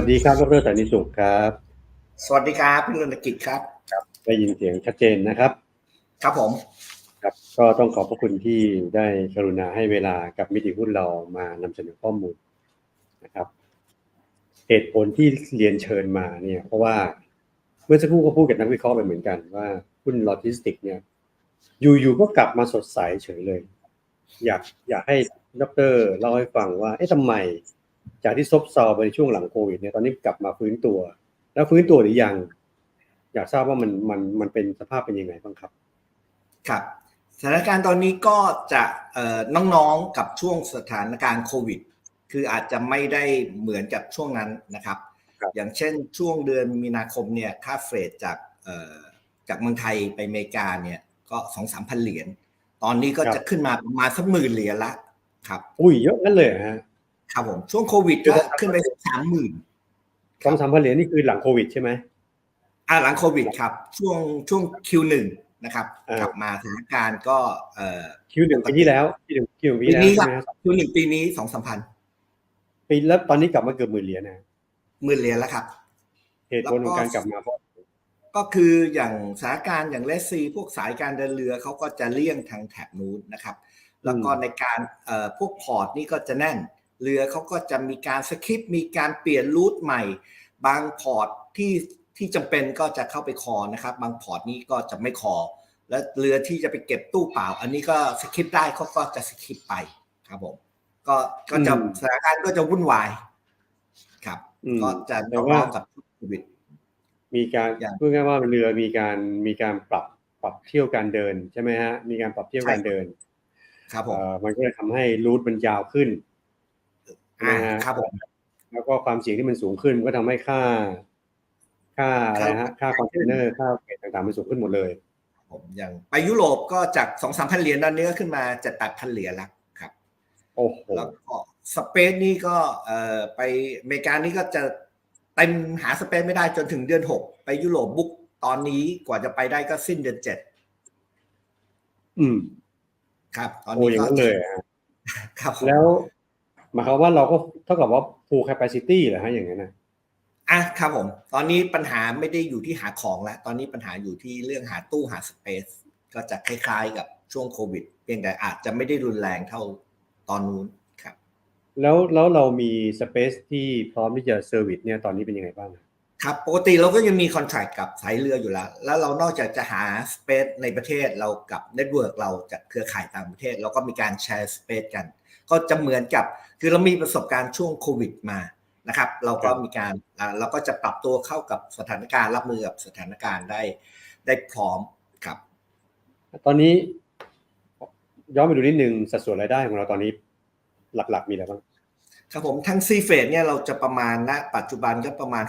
สวัสดีครับดรสันนิสุขครับ สวัสดีครับพี่รณกิจครับ ได้ยินเสียงชัดเจนนะครับ ครับผม ครับก็ต้องขอบพระคุณที่ได้กรุณาให้เวลากับมิติหุ้นเรามานำเสนอข้อมูลนะครับ เหตุผลที่เรียนเชิญมาเนี่ย เพราะว่าเมื่อสักครู่ก็พูดกับนักวิเคราะห์ไปเหมือนกันว่าหุ้นโลจิสติกส์เนี่ย อยู่ๆก็กลับมาสดใสเฉยเลย อยากอยากให้ดรเล่าให้ฟังว่าเอ๊ะทำไม จากที่ซบเซาไปในช่วงหลังโควิดเนี่ยตอนนี้กลับมาฟื้นตัว แล้วฟื้นตัวหรือยัง อยากทราบว่ามันมันมันเป็นสภาพเป็นยังไงบ้างครับ ครับสถานการณ์ตอนนี้ก็จะเอ่อน้องๆกับช่วงสถานการณ์โควิด คืออาจจะไม่ได้เหมือนกับช่วงนั้นนะครับครับอย่างเช่นช่วงเดือนมีนาคมเนี่ยค่าเฟรดจากเอ่อจากเมืองไทยไปอเมริกาเนี่ยก็สองสามพันเหรียญ ตอนนี้ก็จะขึ้นมาประมาณสักหมื่นเหรียญละครับ อุ้ยเยอะงั้นเลยเหรอฮะ ครับผมช่วงโควิดก็ขึ้นไปสามหมื่นสองสามพันเหรียญนี่คือหลังโควิดใช่ไหมอ่าหลังโควิดครับ ช่วงช่วง Q1 นะครับอ่ากลับมาสถานการณ์ก็เอ่อคิวหนึ่งปีที่แล้วคิวหนึ่งคิวปีปีที่แล้วนี้คใช่รับไหมครับ Q1 ปีนี้สองสามพันปีแล้วตอนนี้กลับมาเกือบหมื่นเหรียญนะหมื่นเหรียญแล้วครับ เหตุผลของการกลับมาเพราะก็คืออย่างสถานการณ์อย่างเลสซี พวกสายการเดินเรือเขาก็จะเลี่ยงทางแถบนู้นนะครับ แล้วก็ในการเอ่อพวกพอร์ตนี่ก็จะแน่น เรือเขาก็จะมีการสคริปต์มีการเปลี่ยนรูทใหม่ บางพอร์ตที่ที่จำเป็นก็จะเข้าไปคอนะครับ บางพอร์ตนี้ก็จะไม่คอ และเรือที่จะไปเก็บตู้เปล่า อันนี้ก็สคริปต์ได้เขาก็จะสคริปต์ไปครับผมก็ก็จะสถานการณ์ก็จะวุ่นวายครับอืมก็จะแต่น้ว่าองๆกับโควิดมีการอย่างพูดง่ายๆว่าเรือมีการมีการปรับปรับเที่ยวการเดินใช่ไหมฮะมีการปรับเที่ยวการเดิน ครับผมเอ่อมันก็เลยทำให้รูทมันยาวขึ้น อ่านะฮะครับผมแล้วก็ความเสี่ยงที่มันสูงขึ้นก็ทำให้ค่า ค่าอะไรฮะค่าคอนเทนเนอร์ค่าเฟรตต่างๆมันสูงขึ้นหมดเลยผมอย่างไปยุโรปก็จากสองสามพันเหรียญตอนนี้ก็ขึ้นมาเจ็ดแปดพันเหรียญแล้วครับ โอ้โหแล้วก็สเปนนี่ก็เอ่อไปอเมริกานี่ก็จะเต็มหาสเปนไม่ได้จนถึงเดือนหกไปยุโรปบุ๊กตอนนี้กว่าจะไปได้ก็สิ้นเดือนเจ็ดอืม ครับ ตอนโอ้นี้อย่างก็นั้นเลยฮะครับผมแล้ว หมายความว่าเราก็เท่ากับว่า full capacity เหรอฮะอย่างนั้นนะอะครับผม ตอนนี้ปัญหาไม่ได้อยู่ที่หาของแล้ว ตอนนี้ปัญหาอยู่ที่เรื่องหาตู้หาสเปซก็จะคล้ายๆกับช่วงโควิด เพียงแต่อาจจะไม่ได้รุนแรงเท่าตอนนู้นครับ แล้วแล้วเรามีสเปซที่พร้อมที่จะเซอร์วิสเนี่ยตอนนี้เป็นยังไงบ้างอะครับปกติเราก็ยังมีคอน t r a c t กับสายเรืออยู่แล้ว แล้วเรานอกจากจะหาสเปซในประเทศเรากับเน็ตเวิร์กเราจากเครือข่ายต่างประเทศ เราก็มีการแชร์สเปซกัน ก็จะเหมือนกับ คือเรามีประสบการณ์ช่วงโควิดมานะครับ เราก็มีการอ่าเราก็จะปรับตัวเข้ากับสถานการณ์รับมือกับสถานการณ์ได้ได้พร้อมครับ ตอนนี้ย้อนไปดูนิดนึงสัดส่วนรายได้ของเราตอนนี้หลักๆ มีอะไรบ้างครับผมทั้งซีเฟดเนี่ยเราจะประมาณณปัจจุบันก็ประมาณ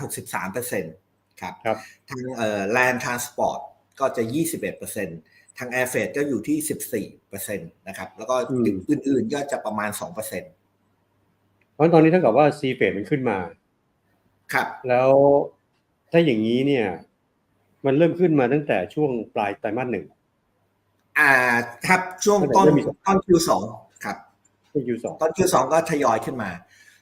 63%ครับครับทางเอ่อ land transport ก็จะ 21%ทาง air freight ก็อยู่ที่14%นะครับ แล้วก็อืมอื่นๆก็จะประมาณ2%เพราะตอนนี้เท่ากับว่าซีเฟดมันขึ้นมา ครับ แล้วถ้าอย่างนี้เนี่ย มันเริ่มขึ้นมาตั้งแต่ช่วงปลายไตรมาสหนึ่งอ่าครับช่วงต้นเริ่มมีต้น Q2 ครับที่ยูสองต้น Q2 ก็ทยอยขึ้นมา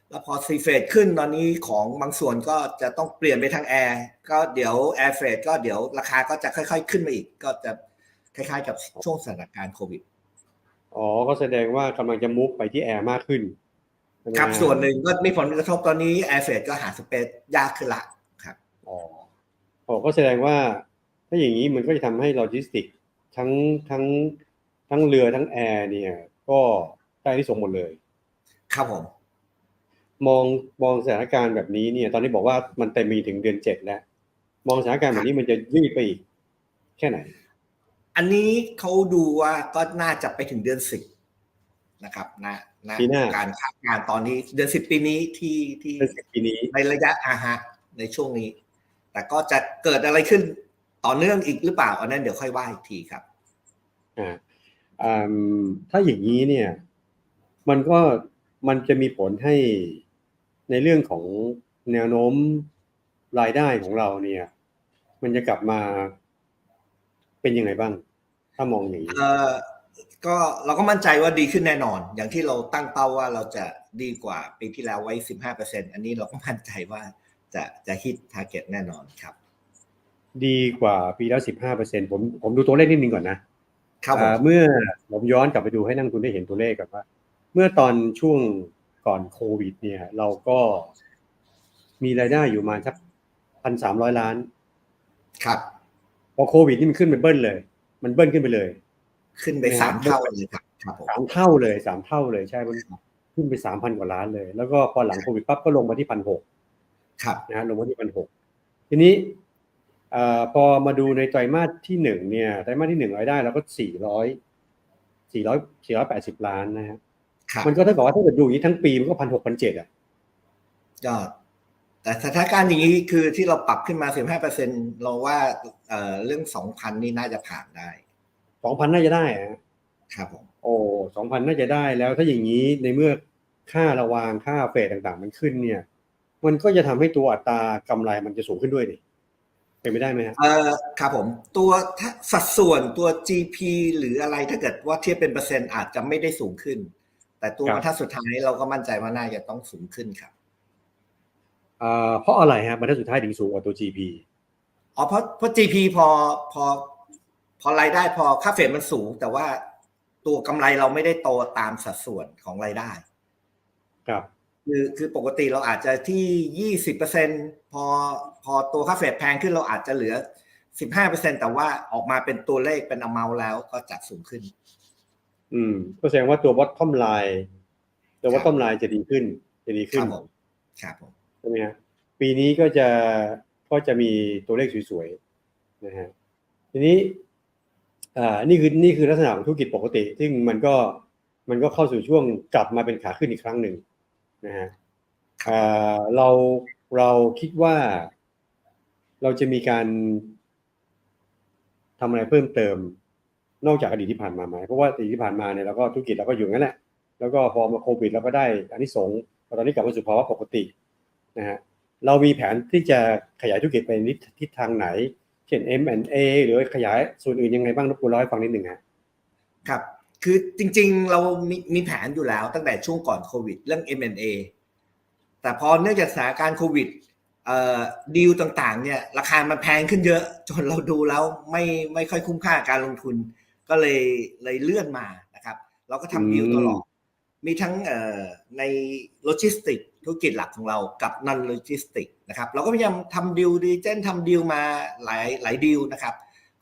แล้วพอซีเฟดขึ้นตอนนี้ของบางส่วนก็จะต้องเปลี่ยนไปทางแอร์ก็เดี๋ยวแอร์เฟดก็เดี๋ยวราคาก็จะค่อย ๆ ขึ้นมาอีก ก็จะ คล้ายๆ กับช่วงสถานการณ์โควิดอ๋อ ก็แสดงว่ากำลังจะมุกไปที่แอร์มากขึ้นใช่ไหมครับฮะส่วนหนึ่งก็มีผลกระทบตอนนี้แอร์เฟดก็หาสเปซยากขึ้นละครับ อ๋ออ๋อก็แสดงว่า ถ้าอย่างนี้มันก็จะทำให้โลจิสติกส์ทั้งทั้งทั้งเรือทั้งแอร์เนี่ย ก็ได้ที่ส่งส์หมดเลย ครับผม มองมองสถานการณ์แบบนี้เนี่ย ตอนนี้บอกว่ามันเต็มมีถึงเดือนเจ็ดแล้ว มองสถานการณ์แบบนี้มันจะยืดไปอีก แค่ไหน อันนี้เขาดูว่าก็น่าจะไปถึงเดือนสิบนะครับนะนะปีหน้าการคาดการณ์ตอนนี้เดือนสิบปีนี้ที่ที่เดือนสิบปีนี้ในระยะอาฮะในช่วงนี้ แต่ก็จะเกิดอะไรขึ้นต่อเนื่องอีกหรือเปล่าอันนั้นเดี๋ยวค่อยว่าอีกทีครับอ่าอืมถ้าอย่างนี้เนี่ย มันก็มันจะมีผลให้ในเรื่องของแนวโน้มรายได้ของเราเนี่ย มันจะกลับมาเป็นยังไงบ้าง ถ้ามองอย่างนี้เอ่อก็เราก็มั่นใจว่าดีขึ้นแน่นอน อย่างที่เราตั้งเป้าว่าเราจะดีกว่าปีที่แล้วไว้สิบห้าเปอร์เซ็นอันนี้เราก็มั่นใจว่าจะจะฮิตทาร์เก็ตแน่นอนครับ ดีกว่าปีแล้วสิบห้าเปอร์เซ็นผมผมดูตัวเลขนิดนึงก่อนนะครับผมอ่าเมื่อผมย้อนกลับไปดูให้นักลงทุนได้เห็นตัวเลขก่อนว่า เมื่อตอนช่วงก่อนโควิด เนี่ย เราก็มีรายได้อยู่ประมาณสักพันสามร้อยล้าน ครับ พอโควิดนี่มันขึ้นเป็นเบิ้ลเลย มันเบิ้ลขึ้นไปเลย ขึ้นไปเนี่ยสามเท่าเลยครับครับผมสามเท่าเลยสามเท่าเลยใช่มันขึ้นไปสามพันกว่าล้านเลย แล้วก็พอหลังโควิดปั๊บก็ลงมาที่พันหกครับนะฮะลงมาที่พันหกทีนี้เอ่อพอมาดูในไตรมาสที่หนึ่งเนี่ยไตรมาสที่หนึ่งรายได้เราก็สี่ร้อยสี่ร้อยสี่ร้อยแปดสิบล้านนะฮะครับมันก็เท่ากับว่าถ้าเกิดดูอย่างนี้ทั้งปีมันก็พันหกพันเจ็ดอะก็ แต่สถานการณ์อย่างนี้คือที่เราปรับขึ้นมาสิบห้าเปอร์เซ็นเราว่าเอ่อเรื่องสองพันนี่น่าจะผ่านได้สองพันน่าจะได้อะครับผมโอ้สองพันน่าจะได้แล้วถ้าอย่างนี้ในเมื่อค่าระวางค่าเฟดต่างๆ มันขึ้นเนี่ย มันก็จะทำให้ตัวอัตรากำไรมันจะสูงขึ้นด้วยนี่เป็นไปได้ไหมฮะเอ่อครับผม ตัวถ้าสัดส่วนตัว GP หรืออะไรถ้าเกิดว่าเทียบเป็นเปอร์เซ็นต์อาจจะไม่ได้สูงขึ้น แต่ตัวครับบรรทัดสุดท้ายเราก็มั่นใจว่าน่าจะต้องสูงขึ้นครับอ่า เพราะอะไรฮะบรรทัดสุดท้ายถึงสูงกว่าตัว GP อ๋อเพราะเพราะ GP พอพอพอรายได้พอค่าเฟดมันสูง แต่ว่าตัวกำไรเราไม่ได้โตตามสัดส่วนของรายได้ ครับ คือคือปกติเราอาจจะที่ยี่สิบเปอร์เซ็นพอพอตัวค่าเฟดแพงขึ้นเราอาจจะเหลือสิบห้าเปอร์เซ็นแต่ว่าออกมาเป็นตัวเลขเป็น amount แล้วก็จะสูงขึ้น อืม ก็แสดงว่าตัว bottom line ตัวครับ bottom line จะดีขึ้น จะดีคขึ้รันบผมครับผมใช่ไหมฮะปีนี้ก็จะก็จะมีตัวเลขสวยๆนะฮะทีนี้อ่านี่คือนี่คือลักษณะของธุรกิจปกติ ซึ่งมันก็มันก็เข้าสู่ช่วงกลับมาเป็นขาขึ้นอีกครั้งหนึ่งนะฮะอ่าเราเราคิดว่า เราจะมีการทำอะไรเพิ่มเติม นอกจากอดีตที่ผ่านมาไหมเพราะว่าอดีตที่ผ่านมาเนี่ยเราก็ธุรกิจเราก็อยู่งั้นแหละแล้วก็พอมาโควิดเราก็ได้อันนี้สงส์พอตอนนี้กลับมาสู่ภาวะปกติ นะฮะเรามีแผนที่จะขยายธุรกิจไปในทิศทางไหน เช่น M&A หรือขยายส่วนอื่นยังไงบ้างรบกวนเล่าให้ฟังนิดหนึ่งฮะครับ คือจริงๆเรามีมีแผนอยู่แล้วตั้งแต่ช่วงก่อนโควิดเรื่อง M&A แต่พอเนื่องจากสถานการณ์โควิดเอ่อดีลต่างๆเนี่ยราคามันแพงขึ้นเยอะ จนเราดูแล้วไม่ไม่ค่อยคุ้มค่าการลงทุน ก็เลยเลยเลื่อนมานะครับ เราก็ทำดีลตลอดมีทั้งเอ่อในโลจิสติก ธุรกิจหลักของเรากับนันโลจิสติกนะครับเราก็พยายามทำดีลดีเจนทำดีลมาหลายหลายดีลนะครับ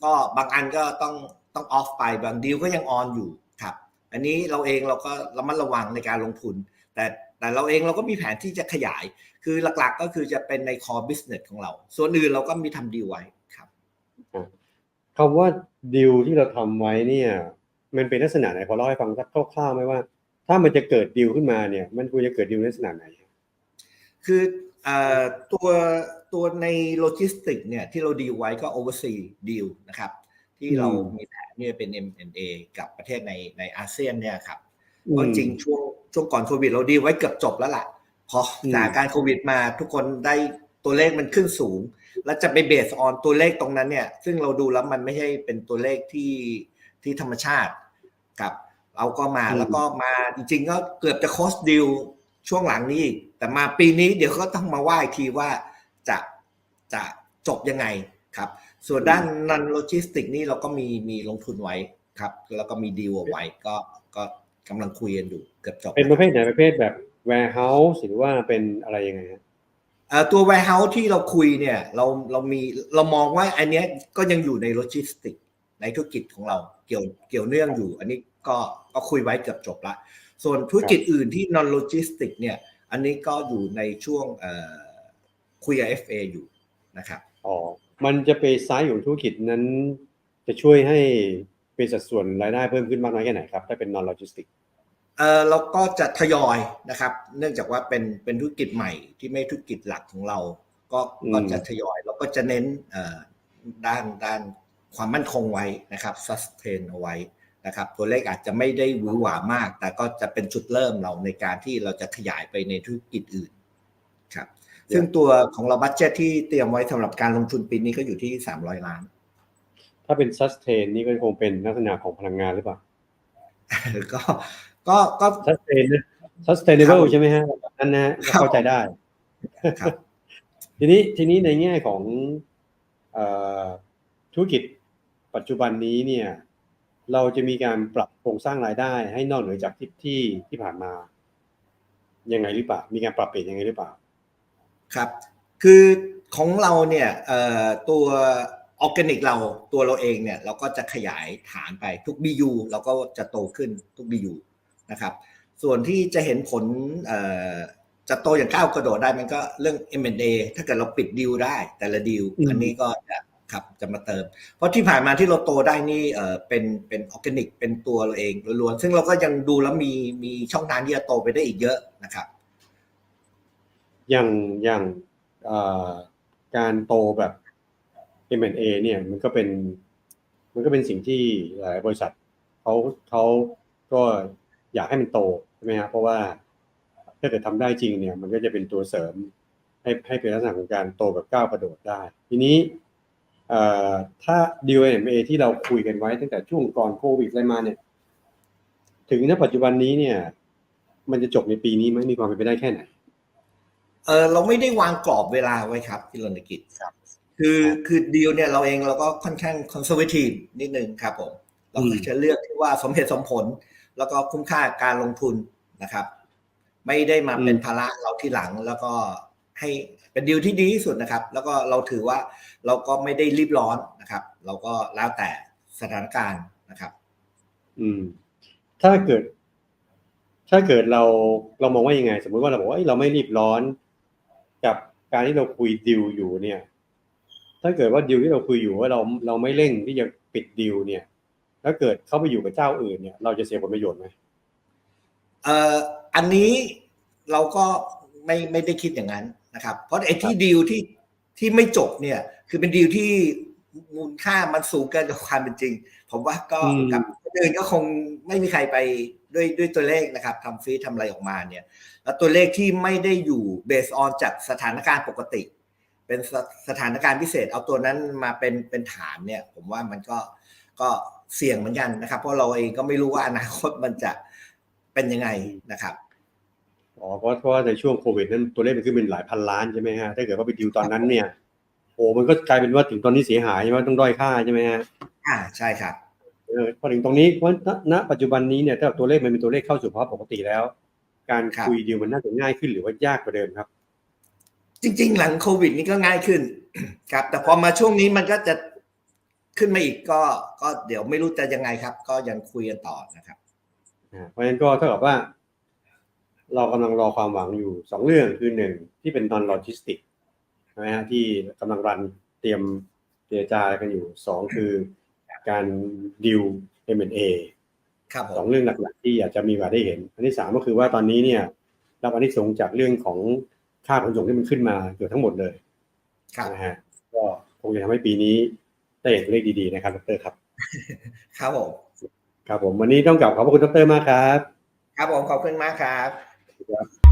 ก็บางอันก็ต้องต้องออฟไปบางดีลก็ยังออนอยู่ครับอันนี้เราเองเราก็ระมัดระวังในการลงทุน แต่แต่เราเองเราก็มีแผนที่จะขยาย คือหลักๆก็คือจะเป็นใน core business ของเรา ส่วนอื่นเราก็มีทำดีลไว้ครับคำว่าดีลที่เราทำไว้เนี่ยมันเป็นลักษณะไหนพอเล่าให้ฟังสักคร่าวๆไหมว่า ถ้ามันจะเกิดดีลขึ้นมาเนี่ย มันควรจะเกิดดีลลักษณะไหน คือเอ่อตัวตัวในโลจิสติกเนี่ยที่เราดีลไว้ก็ oversea deal นะครับ ที่เราอืมมีแผนเนี่ยเป็น M&A กับประเทศในในอาเซียนเนี่ยครับอืมเพราะจริงๆช่วงช่วงก่อนโควิดเราดีลไว้เกือบจบแล้วล่ะ พอสถานการณ์โควิดมาทุกคนได้ตัวเลขมันขึ้นสูง แล้วจะไปเบสออนตัวเลขตรงนั้นเนี่ย ซึ่งเราดูแล้วมันไม่ใช่เป็นตัวเลขที่ที่ธรรมชาติกับเราก็มาอืมแล้วก็มาจริงๆก็เกือบจะโคสดิลช่วงหลังนี้อีก แต่มาปีนี้เดี๋ยวก็ต้องมาว่าอีกทีว่าจะจะจบยังไงครับ ส่วนด้านนันโลจิสติกนี่เราก็มีมีลงทุนไว้ครับ แล้วก็มีดีลเอาไว้ก็ก็กำลังคุยกันอยู่เกือบจบเป็นประเภทไหนประเภทแบบ warehouse หรือว่าเป็นอะไรยังไงฮะเอ่อตัว warehouse ที่เราคุยเนี่ยเราเรามีเรามองว่าอันเนี้ยก็ยังอยู่ในโลจิสติกในธุรกิจของเราเกี่ยวเกี่ยวเนื่องอยู่ อันนี้ก็ก็คุยไว้เกือบจบละส่วนธุรกิจอื่นที่ non logistic เนี่ย อันนี้ก็อยู่ในช่วงเอ่อคุยกับ FA อยู่นะครับอ๋อมันจะไปซ้ายของธุรกิจนั้น จะช่วยให้เป็นสัดส่วนรายได้เพิ่มขึ้นมากน้อยแค่ไหนครับ ถ้าเป็น non logistic เออเราก็จะทยอยนะครับ เนื่องจากว่าเป็นเป็นธุรกิจใหม่ที่ไม่ธุรกิจหลักของเรา ก็อืมก็จะทยอยเราก็จะเน้นเอ่อด้านด้านความมั่นคงไว้นะครับ sustain เอาไว้ นะครับตัวเลขอาจจะไม่ได้หวือหวามาก แต่ก็จะเป็นจุดเริ่มเราในการที่เราจะขยายไปในธุรกิจอื่นครับซึ่งตัวของเราบัตเจตที่เตรียมไว้สำหรับการลงทุนปีนี้ก็อยู่ที่300ล้าน ถ้าเป็น sustain นี่ก็คงเป็นลักษณะของพลังงานหรือเปล่าก็ก็ก็ sustain นะ sustainable ครับใช่ไหมฮะนั่นนะฮะครับเข้าใจได้ครับทีนี้ทีนี้ในแง่ของเอ่อธุรกิจปัจจุบันนี้เนี่ย เราจะมีการปรับโครงสร้างรายได้ ให้นอกเหนือจากที่ที่ที่ผ่านมา ยังไงหรือเปล่า มีการปรับเปลี่ยนยังไงหรือเปล่า ครับ คือของเราเนี่ยเอ่อตัวออร์แกนิกเราตัวเราเองเนี่ยเราก็จะขยายฐานไปทุก BU เราก็จะโตขึ้นทุก BU นะครับ ส่วนที่จะเห็นผลเอ่อจะโตอย่างก้าวกระโดดได้มันก็เรื่อง M&A ถ้าเกิดเราปิดดีลได้แต่ละดีลอืมอันนี้ก็จะ ครับจะมาเติม เพราะที่ผ่านมาที่เราโตได้นี่เออเป็นเป็นออร์แกนิก เป็นตัวเราเองล้วนๆซึ่งเราก็ยังดูแล้วมีมีช่องทางที่จะโตไปได้อีกเยอะนะครับ อย่างอย่างการโตแบบ M&A เนี่ยมันก็เป็น มันก็เป็นสิ่งที่หลายบริษัทเขาเขาก็อยากให้มันโตใช่ไหมครับเพราะว่าถ้าเกิดทำได้จริงเนี่ย มันก็จะเป็นตัวเสริมให้ให้เป็นลักษณะของการโตแบบก้าวกระโดดได้ ทีนี้ เอ่อถ้า deal M&A ที่เราคุยกันไว้ตั้งแต่ช่วงก่อนโควิดอะไรมาเนี่ย ถึงณปัจจุบันนี้เนี่ย มันจะจบในปีนี้ไหมมีความเป็นไปได้แค่ไหนเออเราไม่ได้วางกรอบเวลาไว้ครับที่รณกิจครับ คือคือดีลเนี่ยเราเองเราก็ค่อนข้างคอนเซอร์เวทีฟนิดนึงครับผม เราก็จะเลือกที่ว่าสมเหตุสมผล แล้วก็คุ้มค่าการลงทุนนะครับ ไม่ได้มาเป็นอืมภาระเราที่หลังแล้วก็ให้ เป็นดีลที่ดีที่สุดนะครับ แล้วก็เราถือว่าเราก็ไม่ได้รีบร้อนนะครับ เราก็แล้วแต่สถานการณ์นะครับ อืม ถ้าเกิด ถ้าเกิดเราเรามองว่ายังไง สมมุติว่าเราบอกว่าเอ้ยเราไม่รีบร้อนกับการที่เราคุยดิวอยู่เนี่ย ถ้าเกิดว่าดิวที่เราคุยอยู่ว่าเราเราไม่เร่งที่จะปิดดิวเนี่ย ถ้าเกิดเข้าไปอยู่กับเจ้าอื่นเนี่ย เราจะเสียผลประโยชน์ไหมเอ่ออันนี้เราก็ไม่ไม่ได้คิดอย่างนั้น นะครับเพราะไอ้ที่ดีลที่ที่ไม่จบเนี่ยคือเป็นดีลที่มูลค่ามันสูงเกินกว่าความเป็นจริง ผมว่าก็อืมกับคนอื่นก็คงไม่มีใครไปด้วยด้วยตัวเลขนะครับทำฟีดทำอะไรออกมาเนี่ยแล้วตัวเลขที่ไม่ได้อยู่เบสออนจากสถานการณ์ปกติ เป็นสสถานการณ์พิเศษ เอาตัวนั้นมาเป็นเป็นฐานเนี่ย ผมว่ามันก็ก็เสี่ยงเหมือนกันนะครับ เพราะเราเองก็ไม่รู้ว่าอนาคตมันจะเป็นยังไงนะครับ อ๋อเพราะเพราะว่าในช่วงโควิดนั้นตัวเลขมันขึ้นเป็นหลายพันล้านใช่ไหมฮะถ้าเกิดว่าไปดิวตอนนั้นเนี่ยโอ้มันก็กลายเป็นว่าถึงตอนนี้เสียหายใช่ไหมต้องด้อยค่าใช่ไหมฮะอ่าใช่ครับเออพอถึงตรงนี้เพราะณณปัจจุบันนี้เนี่ยถ้าตัวเลขมันเป็นตัวเลขเข้าสู่ภาวะปกติแล้ว การครับคุยดีลมันน่าจะง่ายขึ้นหรือว่ายากกว่าเดิมครับ จริง ๆ หลังโควิดนี่ก็ง่ายขึ้น ครับ แต่พอมาช่วงนี้มันก็จะขึ้นมาอีกก็ก็เดี๋ยวไม่รู้จะยังไงครับ ก็ยังคุยกันต่อนะครับอ่าเพราะฉะนั้นก็เท่ากับว่า เรากำลังรอความหวังอยู่สองเรื่องคือหนึ่งที่เป็นนอนโลจิสติกใช่ไหมฮะที่กำลังรันเตรียมเจรจากันอยู่สองคือการดิว M&A ครับผสองมเรื่องหลักๆ ที่อยากจะมีโอกาสได้เห็น อันที่สามก็คือว่าตอนนี้เนี่ยรับอันที่สงส์จากเรื่องของค่าขนส่งที่มันขึ้นมาเกือบทั้งหมดเลยครับนะฮะก็คงจะทำให้ปีนี้ได้เห็นตัวเลขดีๆนะครับดรครับ ครับผมครับผมวันนี้ต้องกลับขอบพระคุณดรมากครับ ครับผมขอบคุณมากครับ ครับ